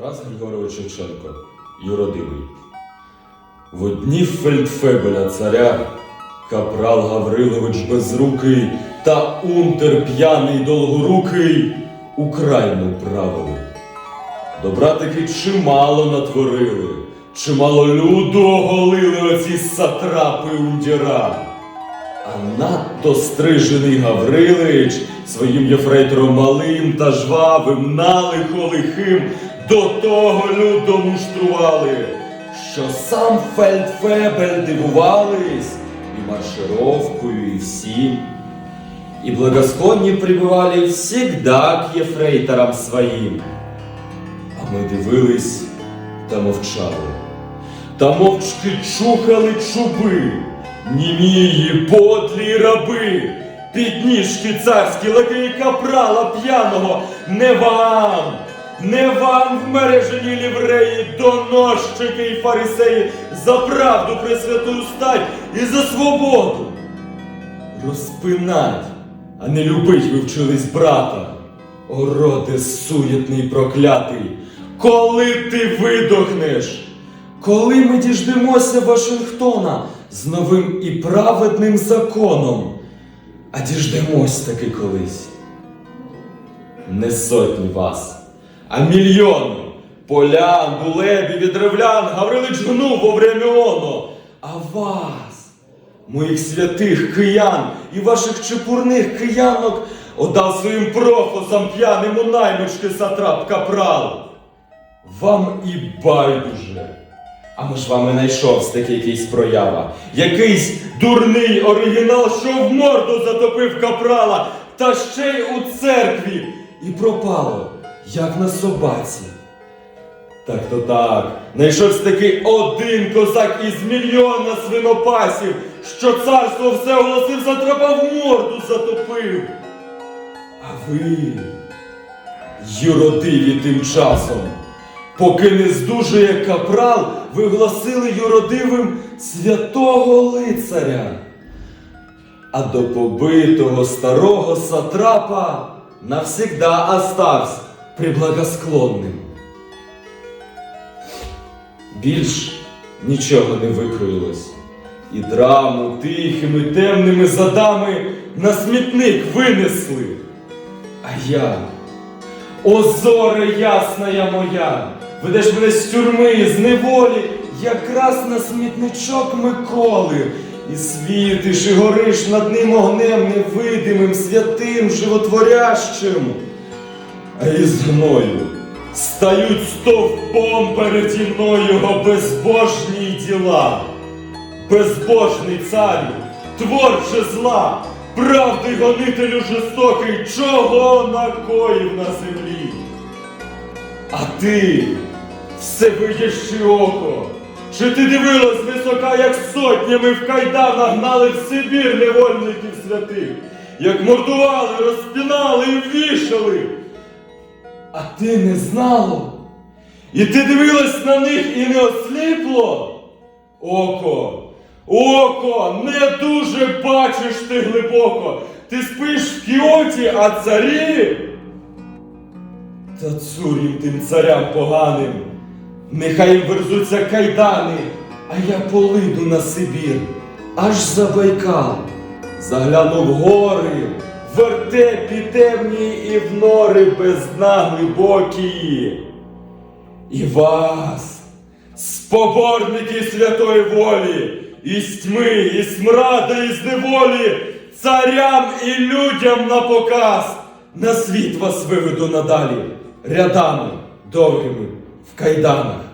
Тарас Григорович Шевченко, юродивий. В одні фельдфебеля царя капрал Гаврилович Безрукий та унтер п'яний долгорукий Україну правили. Добра таки чимало натворили, чимало люду оголили оці сатрапи ундіра. А надто стрижений Гаврилич своїм єфрейтором малим та жвавим, налихо лихим до того люду муштрували, що сам фельдфебель дивувались і маршировкою, і всім. И благосклонні прибывали всегда к єфрейторам своїм. А ми дивились та мовчали. Та мовчки чухали чуби, німії, подлі раби, підніжки царські, лакеї капрала п'яного, не вам, не вам в мережені лівреї, доносчики й фарисеї, за правду пресвятую стать і за свободу. Розпинать, а не любить ви вчились брата. О, роде суєтний проклятий, коли ти видохнеш? Коли ми діждемося Вашингтона з новим і праведним законом? А діждемось таки колись. Не сотні вас, а мільйони полян, булебів і древлян Гаврилич гнув во врем'оно, а вас моїх святих киян і ваших чепурних киянок отдав своїм профосам п'яним у наймички сатрап капрал. Вам і байдуже. А ми ж вами найшов таки якийсь проява. Якийсь дурний оригінал, що в морду затопив капрала, та ще й у церкві. І пропало, як на собаці. Так то так, знайшовся таки один козак із мільйона свинопасів, що царство все оголосив, затрапа в морду затопив. А ви, юродиві тим часом, поки не здужує капрал, ви гласили юродивим святого лицаря. А до побитого старого сатрапа навсегда остався приблагосклонним. Більш нічого не викроїлось. І драму тихими темними задами на смітник винесли. А я, о зоре ясная моя, ведеш мене з тюрми, з неволі, якраз на смітничок Миколи, і світиш, і гориш над ним огнем невидимим, святим, животворящим. А із гною стають стовпом переді мною його безбожні діла. Безбожний царю, творче зла, правди гонителю жорстокий, чого накоїв на землі. А ти, все всевидящий око, чи ти дивилась висока, як сотнями в кайданах гнали в Сибір невольників святих, як мордували, розпінали і вішали? А ти не знало? І ти дивилась на них і не осліпло? Око, око, не дуже бачиш ти глибоко. Ти спиш в кіоті, а царі. Та цурім тим царям поганим. Нехай їм верзуться кайдани, а я полиду на Сибір, аж за Байкал. В гори, вертепі темні і в нори без дна глибокі. І вас, споборники святої волі, із тьми, і смрада, і з неволі, царям і людям на показ, на світ вас виведу надалі, рядами довгими в кайданах.